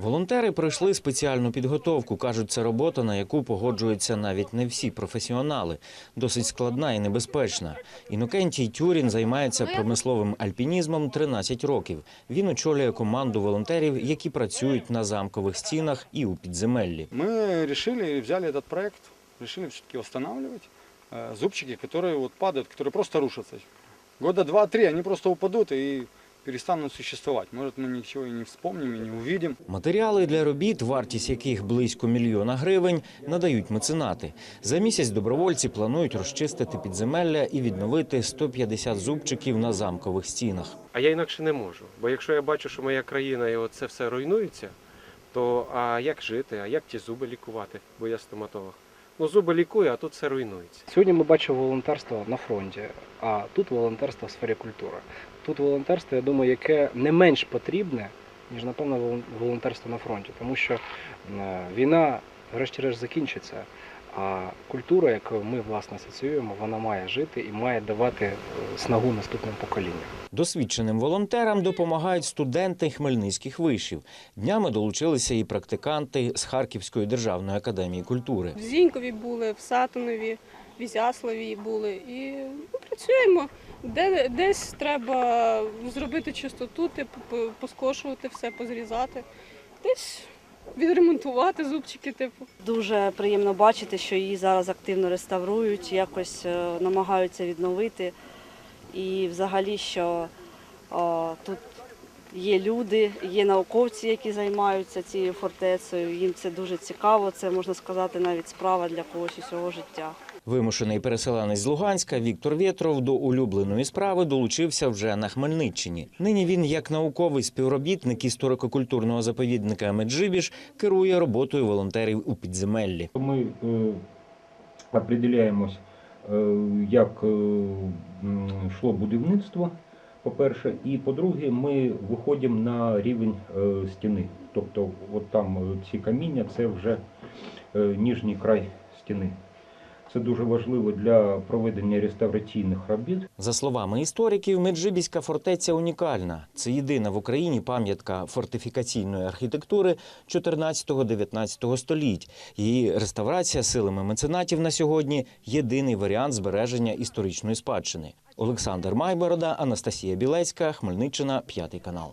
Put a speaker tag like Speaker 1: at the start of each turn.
Speaker 1: Волонтери пройшли спеціальну підготовку. кажуть, це робота, на яку погоджуються навіть не всі професіонали. Досить складна і небезпечна. Інокентій Тюрін займається промисловим альпінізмом 13 років. Він очолює команду волонтерів, які працюють на замкових стінах і у підземеллі.
Speaker 2: Мы решили, взяли этот проект, решили все-таки восстанавливать э, зубчики, которые вот падают, которые просто рушатся. Года два-три они просто упадут и перестанут существовать. Может, мы ничего и не вспомним, и не увидим.
Speaker 1: Матеріали для робіт, вартість яких близько мільйона гривень, надають меценати. За місяць добровольці планують розчистити підземелля і відновити 150 зубчиків на замкових стінах.
Speaker 3: А я інакше не можу. Бо якщо я бачу, що моя країна і оце все руйнується, то а як жити, а як ті зуби лікувати? Бо я стоматолог. Ну, зуби лікую, а тут все руйнується.
Speaker 4: Сьогодні ми бачимо волонтерство на фронті, а тут волонтерство в сфері культури. Тут волонтерство, я думаю, яке не менш потрібне, ніж, напевно, волонтерство на фронті. Тому що е, війна, врешті-решт, закінчиться. А культура, яку ми власне асоціюємо, вона має жити і має давати е, снагу наступним поколінням.
Speaker 1: Досвідченим волонтерам допомагають студенти хмельницьких вишів. Днями долучилися і практиканти з Харківської державної академії культури.
Speaker 5: В Зінькові були, в Сатинові, в Ізяславі були. І ну, працюємо. Де, десь треба зробити чистоту, типу, поскошувати все, позрізати. Десь відремонтувати зубчики, типу.
Speaker 6: Дуже приємно бачити, що її зараз активно реставрують, якось е, намагаються відновити. І взагалі, що о, тут є люди, є науковці, які займаються цією фортецею. Їм це дуже цікаво. Це можна сказати навіть справа для когось усього життя.
Speaker 1: Вимушений переселенець з Луганська Віктор Вєтров до улюбленої справи долучився вже на Хмельниччині. Нині він, як науковий співробітник історико-культурного заповідника Меджибіж, керує роботою волонтерів у підземеллі.
Speaker 7: Ми е, определяємось, е, як е, йшло будівництво, по-перше, і по-друге, ми виходимо на рівень е, стіни. Тобто, от там е, ці каміння це вже е, ніжній край стіни. Це дуже важливо для проведення реставраційних робіт.
Speaker 1: За словами істориків, Меджибіська фортеця унікальна. Це єдина в Україні пам'ятка фортифікаційної архітектури 14-19 століть. Її реставрація силами меценатів на сьогодні єдиний варіант збереження історичної спадщини. Олександр Майборода, Анастасія Білецька, Хмельниччина, п'ятий канал.